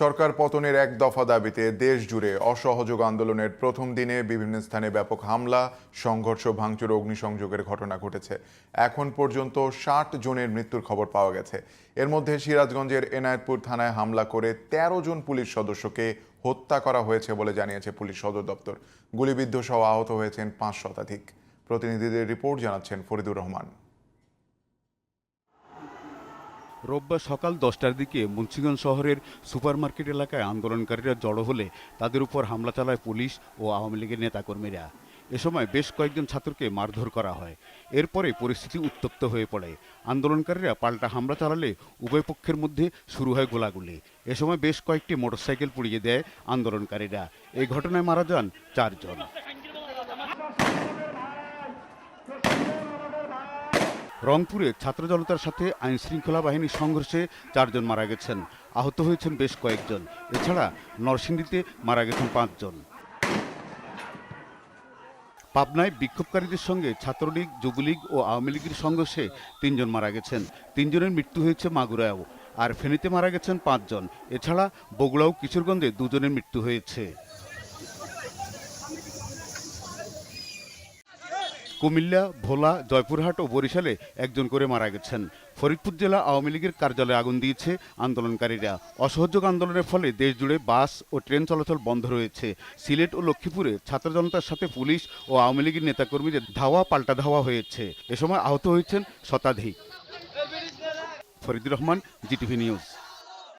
সরকার পতনের এক দফা দাবিতে দেশ জুড়ে অসহযোগ আন্দোলনের প্রথম দিনে বিভিন্ন স্থানে ব্যাপক হামলা, সংঘর্ষ, ভাঙচুর, অগ্নিসংযোগের ঘটনা ঘটেছে। এখন পর্যন্ত ষাট জনের মৃত্যুর খবর পাওয়া গেছে। এর মধ্যে সিরাজগঞ্জের এনায়েতপুর থানায় হামলা করে ১৩ জন পুলিশ সদস্যকে হত্যা করা হয়েছে বলে জানিয়েছে পুলিশ সদর দপ্তর। গুলিবিদ্ধ সহ আহত হয়েছেন পাঁচ শতাধিক। প্রতিনিধিদের রিপোর্ট জানাচ্ছেন ফরিদুর রহমান। রোববার সকাল দশটার দিকে মুন্সিগঞ্জ শহরের সুপারমার্কেট এলাকায় আন্দোলনকারীরা জড়ো হলে তাদের উপর হামলা চালায় পুলিশ ও আওয়ামী লীগের নেতাকর্মীরা। এ সময় বেশ কয়েকজন ছাত্রকে মারধর করা হয়। এরপরে পরিস্থিতি উত্তপ্ত হয়ে পড়ে। আন্দোলনকারীরা পাল্টা হামলা চালালে উভয় পক্ষের মধ্যে শুরু হয় গোলাগুলি। এ সময় বেশ কয়েকটি মোটরসাইকেল পুড়িয়ে দেয় আন্দোলনকারীরা। এই ঘটনায় মারা যান চারজন। রংপুরে ছাত্র জনতার সাথে আইন শৃঙ্খলা বাহিনীর সংঘর্ষে চারজন মারা গেছেন। আহত হয়েছেন বেশ কয়েকজন। এছাড়া নরসিংদীতে মারা গেছেন পাঁচজন। পাবনায় বিক্ষোভকারীদের সঙ্গে ছাত্রলীগ, যুবলীগ ও আওয়ামী লীগের সংঘর্ষে তিনজন মারা গেছেন। তিনজনের মৃত্যু হয়েছে মাগুরায়ও। আর ফেনীতে মারা গেছেন পাঁচজন। এছাড়া বগুড়া ও কিশোরগঞ্জে দুজনের মৃত্যু হয়েছে। কুমিল্লা, ভোলা, জয়পুরহাট ও বরিশালে একজন করে মারা গেছেন। ফরিদপুর জেলা আওয়ামী লীগের কার্যালয়ে আগুন দিয়েছে আন্দোলনকারীরা। অসহযোগ আন্দোলনের ফলে দেশজুড়ে বাস ও ট্রেন চলাচল বন্ধ রয়েছে। সিলেট ও লক্ষ্মীপুরে ছাত্র জনতার সাথে পুলিশ ও আওয়ামী লীগের নেতাকর্মীদের ধাওয়া পাল্টা ধাওয়া হয়েছে। এ সময় আহত হয়েছেন শতাধিক। Faridur Rahman, GTV news.